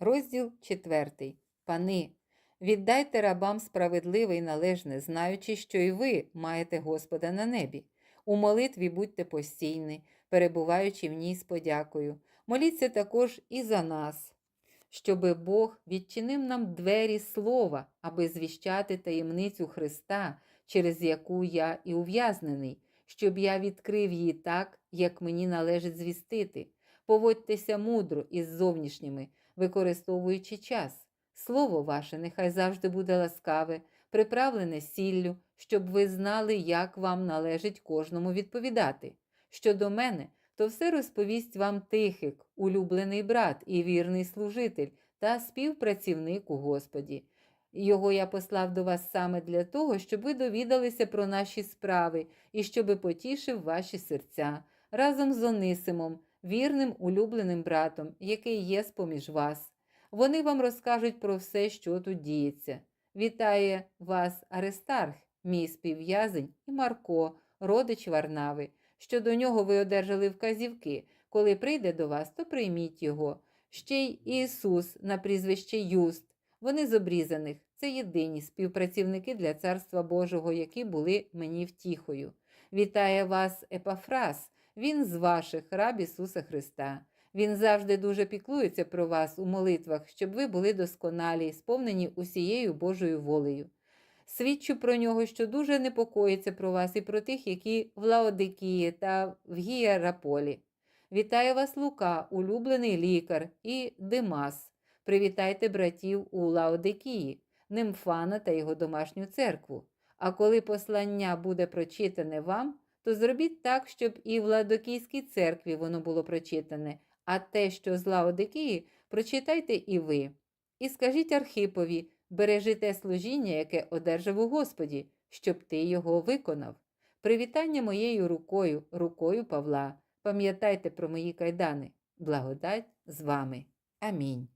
Розділ 4. Пани, віддайте рабам справедливе і належне, знаючи, що і ви маєте Господа на небі. У молитві будьте постійні, перебуваючи в ній з подякою. Моліться також і за нас, щоби Бог відчинив нам двері слова, аби звіщати таємницю Христа, через яку я і ув'язнений, щоб я відкрив її так, як мені належить звістити. Поводьтеся мудро із зовнішніми, використовуючи час. Слово ваше нехай завжди буде ласкаве, приправлене сіллю, щоб ви знали, як вам належить кожному відповідати. Щодо мене, то все розповість вам Тихик, улюблений брат і вірний служитель та співпрацівник у Господі. Його я послав до вас саме для того, щоб ви довідалися про наші справи і щоби потішив ваші серця разом з Онисимом, вірним улюбленим братом, який є з-поміж вас. Вони вам розкажуть про все, що тут діється. Вітає вас Аристарх, мій співв'язень, і Марко, родич Варнави. Що до нього ви одержали вказівки. Коли прийде до вас, то прийміть його. Ще й Ісус на прізвище Юст. Вони з обрізаних. Це єдині співпрацівники для Царства Божого, які були мені втіхою. Вітає вас Епафрас, він з ваших раб Ісуса Христа. Він завжди дуже піклується про вас у молитвах, щоб ви були досконалі, сповнені усією Божою волею. Свідчу про нього, що дуже непокоїться про вас і про тих, які в Лаодикії та в Гієраполі. Вітає вас Лука, улюблений лікар, і Димас. Привітайте братів у Лаодикії, Нимфана та його домашню церкву. А коли послання буде прочитане вам, то зробіть так, щоб і в Ладокійській церкві воно було прочитане, а те, що з Лаодикії, прочитайте і ви. І скажіть Архипові, бережи те служіння, яке одержав у Господі, щоб ти його виконав. Привітання моєю рукою, рукою Павла. Пам'ятайте про мої кайдани. Благодать з вами. Амінь.